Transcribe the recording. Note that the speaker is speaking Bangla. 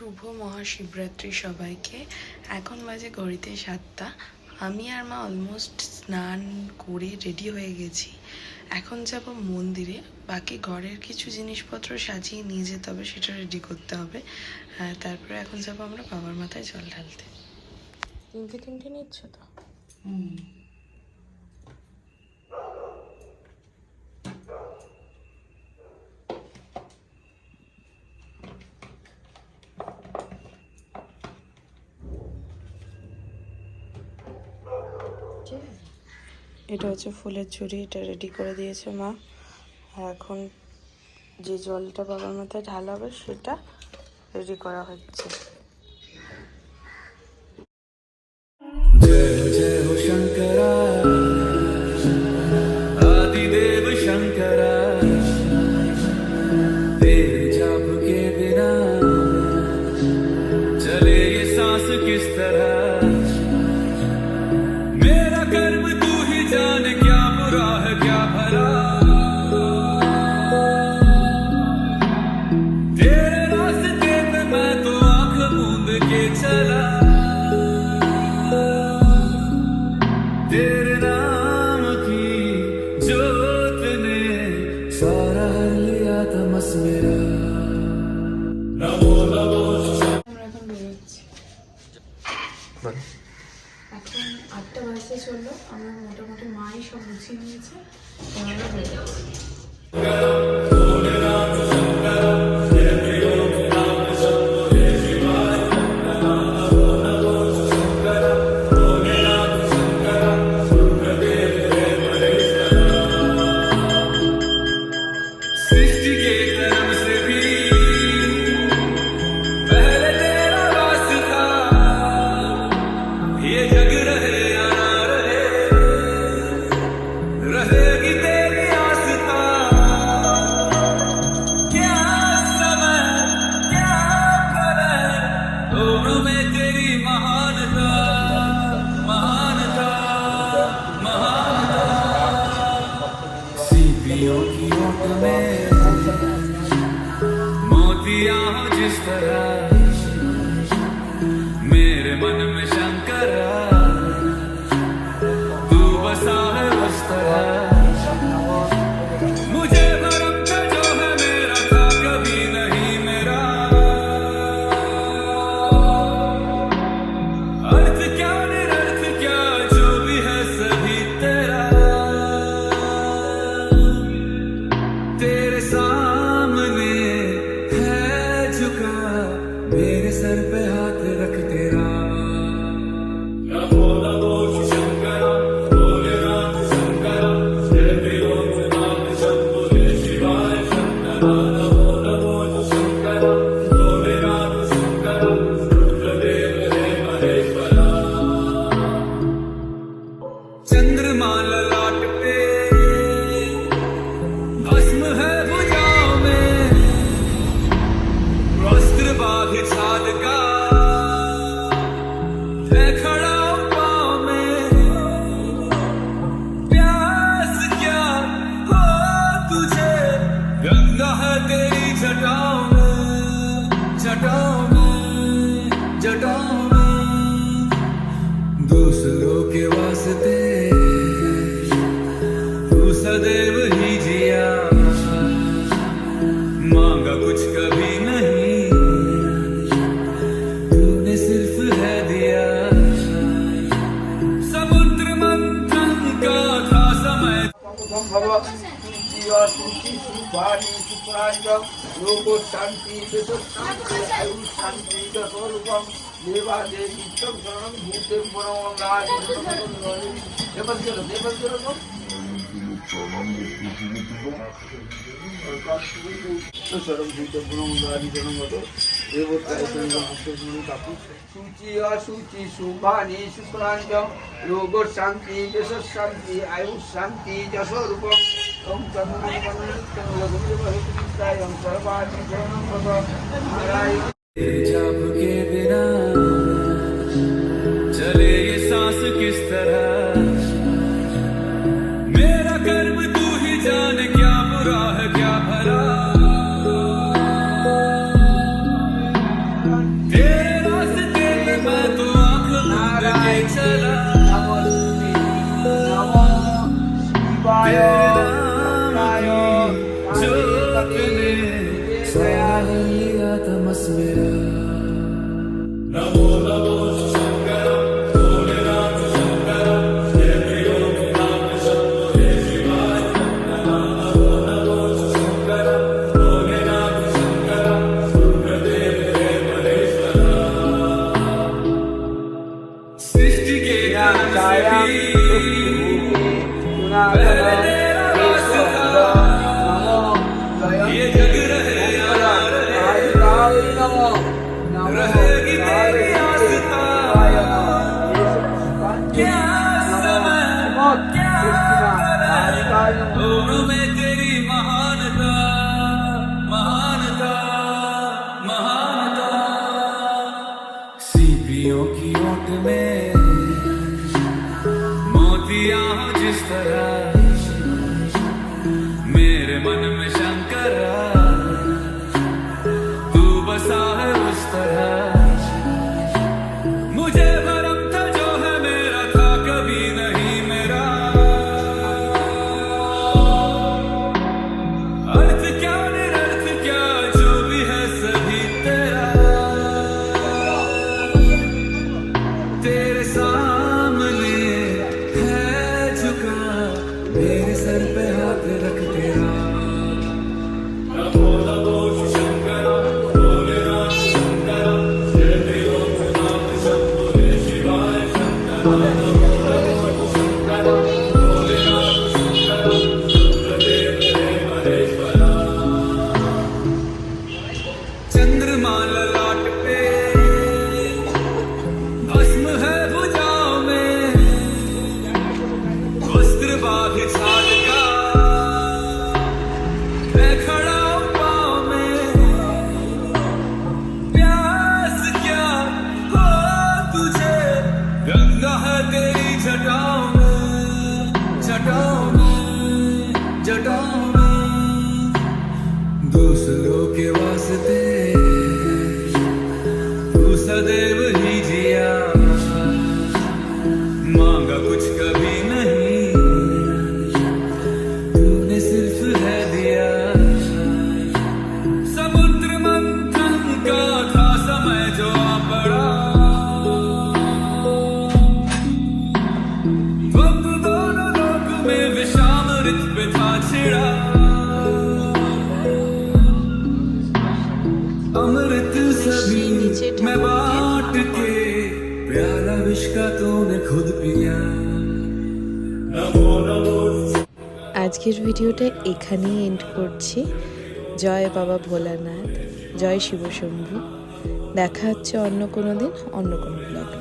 শুভ মহাশিবরাত্রি সবাইকে। এখন বাজে ঘড়িতে সাতটা। আমি আর মা অলমোস্ট স্নান করে রেডি হয়ে গেছি। এখন যাব মন্দিরে। বাকি ঘরের কিছু জিনিসপত্র সাজিয়ে নিয়ে যেতে হবে সেটা রেডি করতে হবে। আর তারপরে এখন যাব আমরা বাবার মাথায় জল ঢালতে। তিনটে তিনটে নিচ্ছ তো? এটা হচ্ছে ফুলের ঝুড়ি এটা রেডি করে দিয়েছে মা আর এখন যে জলটা বাবার মাথায় ঢালা হবে সেটা রেডি করা হচ্ছে जय जय এখন আটটা বাজতে চলল আমরা মোটামুটি মাই সব গুছিয়ে নিয়েছে good सदैव ही जिया मांगा कुछ कभी नहीं तूने सिर्फ़ है दिया समुद्र मंथन का था समय लोको शांति शांति स्वरूपम देवा देवी भूते Tamam bekliyorsun YouTube'da. Sarım burada buna bunda शांति शांति आयु शांति जस रूपम लघु भविष्य के बिना चले ये सांस किस तरह Sei a Tamasmera. Namoro. Now, now, now, now, now, now, now, Amen. আজকের ভিডিওটা এখানেই এন্ড করছি। জয় বাবা ভোলানাথ, জয় শিবশম্ভু। দেখা হচ্ছে অন্য কোনো দিন, অন্য কোনো ব্লগে